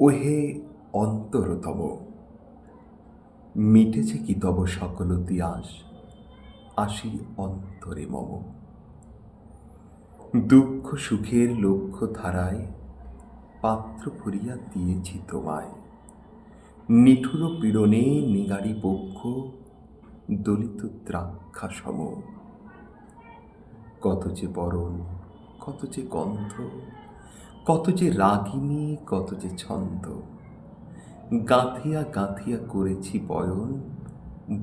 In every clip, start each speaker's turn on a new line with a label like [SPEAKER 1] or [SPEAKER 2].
[SPEAKER 1] ওহে অন্তরতম, মিটেছে কি তব সকল তিয়াস আসি অন্তরে মম। দুঃখ সুখের লক্ষ্য ধারায় পাত্র ভরিয়া দিয়েছি তোমায়। নিঠুর পীড়নে নিগারি পক্ষ, দলিত দ্রাক্ষা সম কত যে বরণ, কত যে গন্ধ কত যে রাগিনী কত যে ছন্দ। গাঁথিয়া গাঁথিয়া করেছি বয়ন,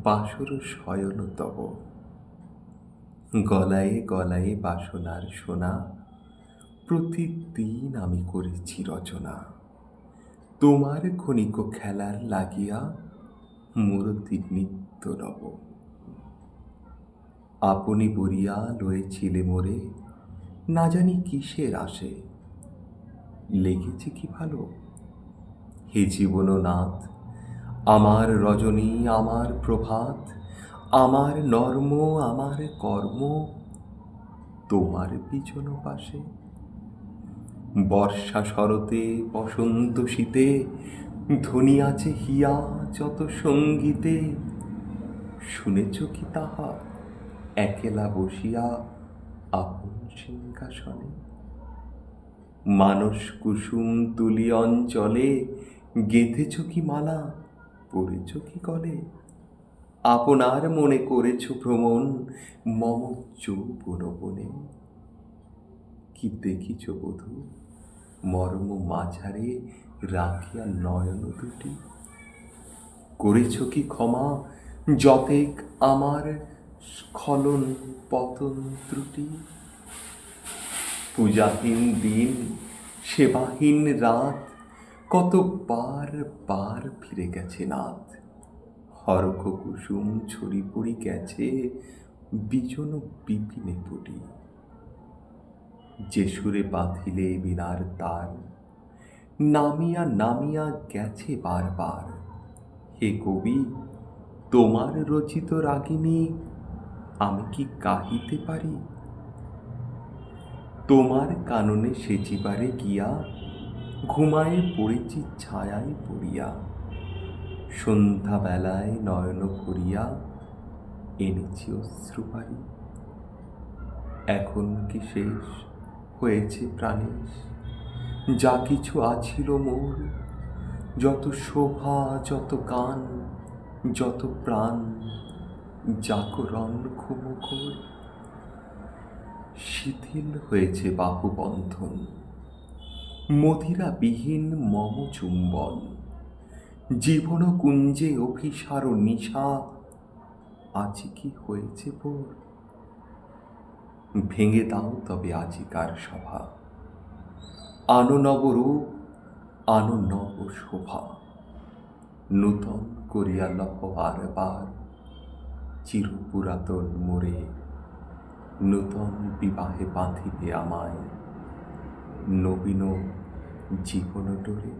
[SPEAKER 1] বাসর শয়ন তব। গলায়ে গলায়ে বাসনার সোনা, প্রতিদিন আমি করেছি রচনা। তোমার ক্ষণিক খেলার লাগিয়া মূরতি নিত্য নব আপনি বরিয়া লয়েছিলে মোরে, না জানি কিসের আসে। লেগেছে কি ভালো? হে জীবন নাথ আমার রজনী, আমার প্রভাত, আমার নর্ম, আমার কর্ম, তোমার পিছন পাশে। বর্ষা শরতে, বসন্ত শীতে ধ্বনি আছে হিয়া যত সঙ্গীতে। শুনেছ কি তাহা? একেলা বসিয়া আপন সিংহাসনে। মানস কুসুম তুলি অঞ্চলে, গেঁথেছ কি মালা, পড়েছ কি কলে? আপনার মনে করেছ ভ্রমণ, মম যৌবন বনে কি দেখিছ বধূ, মর্ম মাঝারে রাখিয়া নয়ন দুটি। করেছ কি ক্ষমা, যতেক আমার স্খলন পতন ত্রুটি। পূজাহীন দিন, সেবাহীন রাত, কত বার ফিরে গেছে নাথ হরক কুসুম ছড়ি পড়ি গেছে, বিজন বিপিনে পুটি। যে সুরে বাঁধিলে বিনার তার, নামিয়া নামিয়া গেছে বারবার হে কবি, তোমার রচিত রাগিনী, আমি কি কাহিতে পারি? তোমার কাননে সেচিবারে গিয়া ঘুমায়ে পড়েছি ছায়ায় পড়িয়া। সন্ধ্যাবেলায় নয়ন ভরিয়া এনেছি অশ্রুপারি এখন কি শেষ হয়েছে প্রাণেশ? যা কিছু আছিল মোর, যত শোভা, যত গান, যত প্রাণ জাগরণ ঘুমুঘোর শিথিল হয়েছে বাহু বন্ধন মদিরা বিহীন মম চুম্বন। জীবন কুঞ্জে অভিসার নিশা। আজ কি হয়েছে ভোর? ভেঙে দাও তবে আজিকার সভা আনো নবরূপ, আনো নব শোভা। নূতন করিয়া লহ বার। চির পুরাতন মোরে নূতন বিবাহে বাঁধিবে আমায়। নবীন জীবন ডোরে